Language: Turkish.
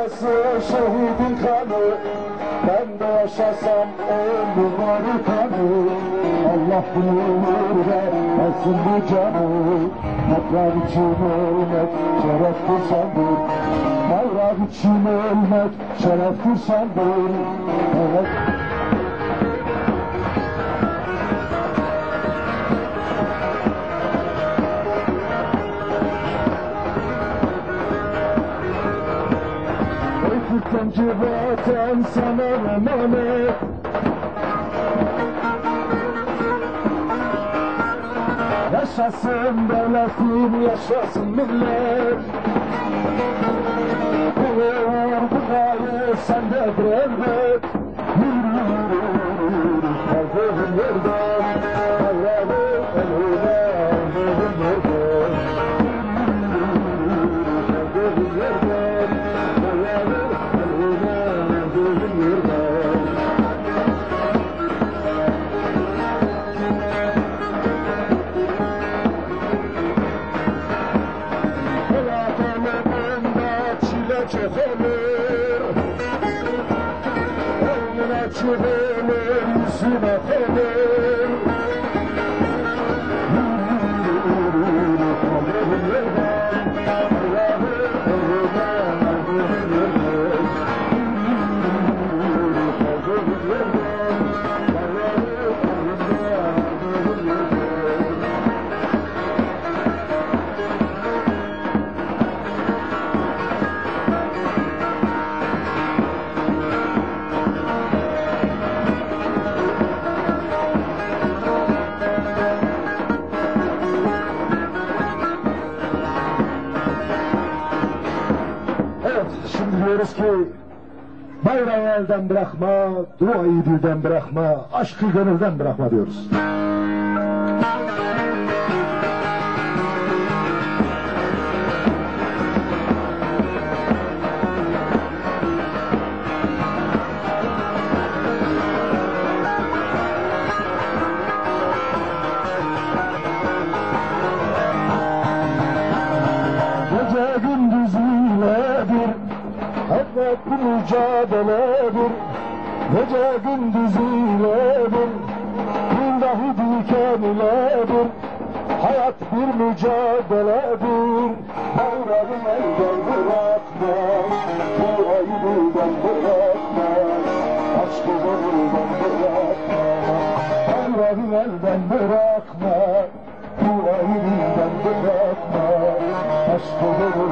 Burası şehidin kanı. Ben de yaşasam ömrüm kanı. Allah bulur vermesin bu canı. Toprak için ölmek şereftir sandır Bayrak için ölmek şereftir sandır Evet Ey Türkçenci vatan sana emanet. Yaşasın devletin, yaşasın millet çefeler Alnına çefeler, yüzüne fener şimdi diyoruz ki bayrağı elden bırakma, duayı dilden bırakma, aşkı gönülden bırakma diyoruz. Bu mücadeledir Gece gündüz iledir Bir dahi diken iledir Hayat bir mücadeledir Havrarı elden bırakma Burayı buradan bırakma. Aşkı buradan bırakma. Havrarı elden bırakma Burayı buradan bırakma. Aşkı buradan